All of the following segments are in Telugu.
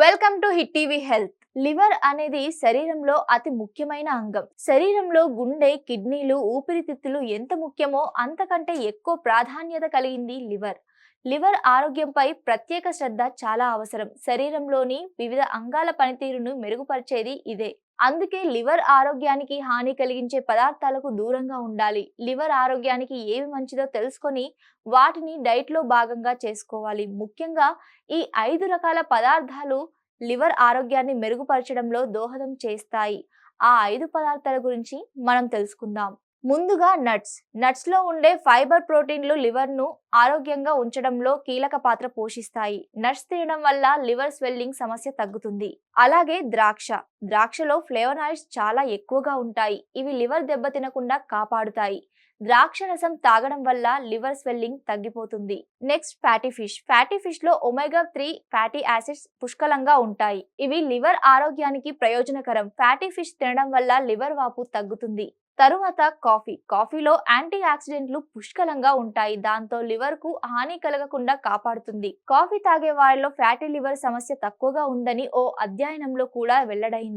Welcome to hit TV health liver అనేది శరీరంలో అతి ముఖ్యమైన అంగం. శరీరంలో గుండె కిడ్నీలు ఊపిరితిత్తులు ఎంత ముఖ్యమో అంతకంటే ఎక్కువ ప్రాధాన్యత కలిగింది లివర్. లివర్ ఆరోగ్యంపై ప్రత్యేక శ్రద్ధ చాలా అవసరం. శరీరంలోని వివిధ అంగాల పనితీరును మెరుగుపరిచేది ఇదే. అందుకే లివర్ ఆరోగ్యానికి హాని కలిగించే పదార్థాలకు దూరంగా ఉండాలి. లివర్ ఆరోగ్యానికి ఏవి మంచిదో తెలుసుకొని వాటిని డైట్లో భాగంగా చేసుకోవాలి. ముఖ్యంగా ఈ ఐదు రకాల పదార్థాలు లివర్ ఆరోగ్యాన్ని మెరుగుపరచడంలో దోహదం చేస్తాయి. ఆ ఐదు పదార్థాల గురించి మనం తెలుసుకుందాం. ముందుగా నట్స్. నట్స్లో ఉండే ఫైబర్ ప్రోటీన్లు లివర్ను ఆరోగ్యంగా ఉంచడంలో కీలక పాత్ర పోషిస్తాయి. నట్స్ తినడం వల్ల లివర్ స్వెల్లింగ్ సమస్య తగ్గుతుంది. అలాగే ద్రాక్ష. ద్రాక్షలో ఫ్లేవనాయిడ్స్ చాలా ఎక్కువగా ఉంటాయి. ఇవి లివర్ దెబ్బతినకుండా కాపాడుతాయి. ద్రాక్ష రసం తాగడం వల్ల లివర్ స్వెల్లింగ్ తగ్గిపోతుంది. Next fatty fish. ఫ్యాటీ ఫిష్లో ఒమేగా త్రీ ఫ్యాటీ యాసిడ్స్ పుష్కలంగా ఉంటాయి. ఇవి లివర్ ఆరోగ్యానికి ప్రయోజనకరం. ఫ్యాటీ ఫిష్ తినడం వల్ల లివర్ వాపు తగ్గుతుంది. తరువాత కాఫీ. కాఫీలో యాంటీ ఆక్సిడెంట్లు పుష్కలంగా ఉంటాయి. దాంతో లివర్కు హాని కలగకుండా కాపాడుతుంది. కాఫీ తాగే వారిలో ఫ్యాటీ లివర్ సమస్య తక్కువగా ఉందని ఓ అధ్యయనంలో కూడా వెల్లడైంది.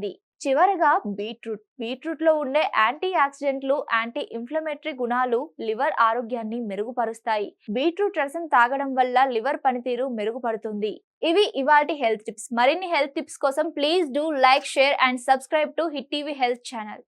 చివరగా బీట్రూట్ బీట్రూట్లో ఉండే యాంటీ ఆక్సిడెంట్లు యాంటీ ఇన్ఫ్లమేటరీ గుణాలు లివర్ ఆరోగ్యాన్ని మెరుగుపరుస్తాయి. బీట్రూట్ రసం తాగడం వల్ల లివర్ పనితీరు మెరుగుపడుతుంది. ఇవి ఇవాటి హెల్త్ టిప్స్. మరిన్ని హెల్త్ టిప్స్ కోసం please do like share and subscribe to hit TV health channel.